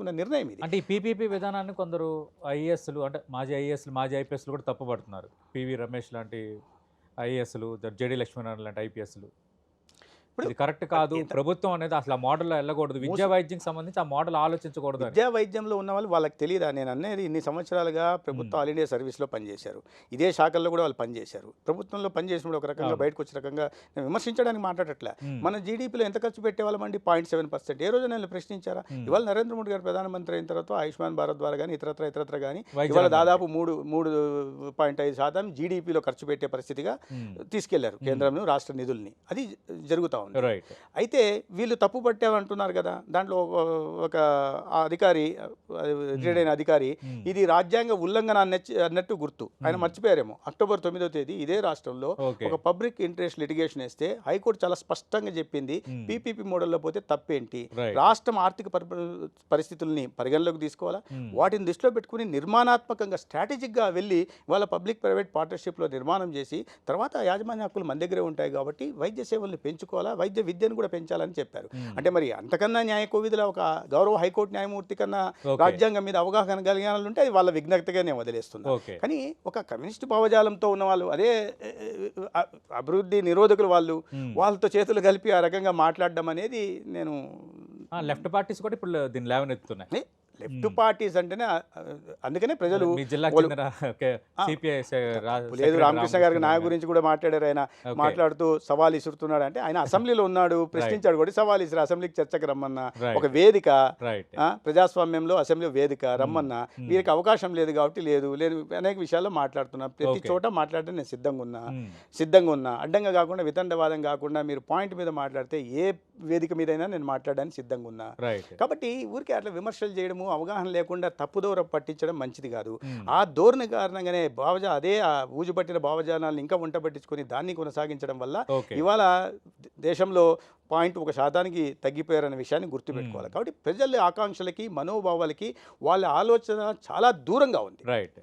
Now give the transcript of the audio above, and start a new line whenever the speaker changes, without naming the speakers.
తీసుకున్న నిర్ణయం ఇది.
అంటే ఈ పీపీపీ విధానాన్ని కొందరు ఐఏఎస్లు అంటే మాజీ ఐఏఎస్లు మాజీ ఐపీఎస్లు కూడా తప్పుపడుతున్నారు. పివి రమేష్ లాంటి ఐఏఎస్లు జెడి లక్ష్మీనారాయణ లాంటి ఐపీఎస్లు.
ఇప్పుడు
కరెక్ట్ కాదు. ప్రభుత్వం అనేది అసలు ఆ మోడల్లో వెళ్ళకూడదు. విద్యా వైద్యం సంబంధించి ఆ మోడల్ ఆలోచించకూడదు
విద్యా వైద్యంలో ఉన్న వాళ్ళు వాళ్ళకి తెలియదా నేను అనేది ఇన్ని సంవత్సరాలుగా ప్రభుత్వ ఆల్ ఇండియా సర్వీస్లో పనిచేశారు. ఇదే శాఖల్లో కూడా వాళ్ళు పనిచేశారు. ప్రభుత్వంలో పనిచేసినప్పుడు ఒక రకంగా. బయటకు వచ్చే రకంగా నేను విమర్శించడానికి మాట్లాడట్లే. మన జీడీపీలో ఎంత ఖర్చు పెట్టేవాళ్ళమండి పాయింట్ సెవెన్ పర్సెంట్. ఏ రోజు నేను ప్రశ్నించారా. ఇవాళ నరేంద్ర మోడీ గారు ప్రధానమంత్రి అయిన తర్వాత ఆయుష్మాన్ భారత్ ద్వారా కానీ ఇతరత్ర ఇతరత్ర కానీ ఇవాళ. దాదాపు మూడు మూడు పాయింట్ ఐదు శాతం జీడీపీలో ఖర్చు పెట్టే పరిస్థితిగా. తీసుకెళ్ళారు కేంద్రం రాష్ట్ర నిధుల్ని. అది జరుగుతూ ఉంది.
రైట్
అయితే వీళ్ళు తప్పు పట్టామంటున్నారు కదా దాంట్లో ఒక- అధికారి రిటైర్డ్ అయిన అధికారి
మ్మ్.
ఇది రాజ్యాంగ ఉల్లంఘన అన్నట్టు గుర్తు. ఆయన
మ్మ్.
మర్చిపోయారేమో. అక్టోబర్ తొమ్మిదో తేదీ ఇదే రాష్ట్రంలో ఒక పబ్లిక్ ఇంట్రెస్ట్ లిటిగేషన్ వేస్తే హైకోర్టు చాలా స్పష్టంగా చెప్పింది. పీపీపీ మోడల్లో పోతే తప్పేంటి? రాష్ట్రం ఆర్థిక పరి- పరిస్థితుల్ని పరిగణలోకి తీసుకోవాలా. వాటిని దృష్టిలో పెట్టుకుని నిర్మాణాత్మకంగా స్ట్రాటజిక్గా వెళ్ళి వాళ్ళ పబ్లిక్ ప్రైవేట్ పార్ట్నర్షిప్లో నిర్మాణం చేసి తర్వాత యాజమాన్య హక్కులు మన దగ్గరే ఉంటాయి కాబట్టి వైద్య సేవల్ని పెంచుకోవాలా? వైద్య విద్యను కూడా పెంచాలని చెప్పారు. అంటే మరి అంతకన్నా న్యాయ కోవిధిలో ఒక గౌరవ హైకోర్టు న్యాయమూర్తి కన్నా. రాజ్యాంగం మీద అవగాహన కలిగినాలు ఉంటే అది వాళ్ళ విజ్ఞతగానే వదిలేస్తుంది కానీ ఒక కమ్యూనిస్ట్ భావజాలంతో ఉన్న వాళ్ళు అదే అభివృద్ధి నిరోధకులు వాళ్ళు. వాళ్ళతో చేతులు కలిపి ఆ రకంగా మాట్లాడడం అనేది నేను
లెఫ్ట్ పార్టీస్ కూడా ఇప్పుడు దీన్ని లేవనెత్తుతున్నాయి
లెఫ్ట్ పార్టీస్ అంటేనే అందుకనే ప్రజలు లేదు రామకృష్ణ గారికి నా గురించి కూడా మాట్లాడారు ఆయన. మాట్లాడుతూ సవాల్ ఇసురుతున్నాడు అంటే ఆయన అసెంబ్లీలో ఉన్నాడు ప్రశ్నించాడు కూడా సవాల్ ఇసురు అసెంబ్లీకి చర్చకు రమ్మన్నా. ఒక వేదిక ప్రజాస్వామ్యంలో అసెంబ్లీ వేదిక రమ్మన్నా. వీరికి అవకాశం లేదు కాబట్టి లేదు. లేదు అనేక విషయాల్లో మాట్లాడుతున్నా. ప్రతి. చోట మాట్లాడడం నేను సిద్ధంగా ఉన్నా. సిద్ధంగా ఉన్నా. అడ్డంగా కాకుండా వితండవాదం కాకుండా మీరు పాయింట్ మీద మాట్లాడితే ఏ వేదిక మీదైనా నేను మాట్లాడడానికి సిద్ధంగా ఉన్నా. కాబట్టి ఊరికే అట్లా విమర్శలు చేయడము అవగాహన లేకుండా తప్పుదోర పట్టించడం మంచిది కాదు. ఆ ధోరణి కారణంగానే భావజా అదే ఆ ఊజు పట్టిన భావజాలాలను ఇంకా వంట పట్టించుకొని దాన్ని కొనసాగించడం వల్ల ఇవాళ దేశంలో పాయింట్ ఒక శాతానికి తగ్గిపోయారనే విషయాన్ని గుర్తుపెట్టుకోవాలి. కాబట్టి ప్రజల ఆకాంక్షలకి మనోభావాలకి వాళ్ళ ఆలోచన చాలా దూరంగా ఉంది.
రైట్.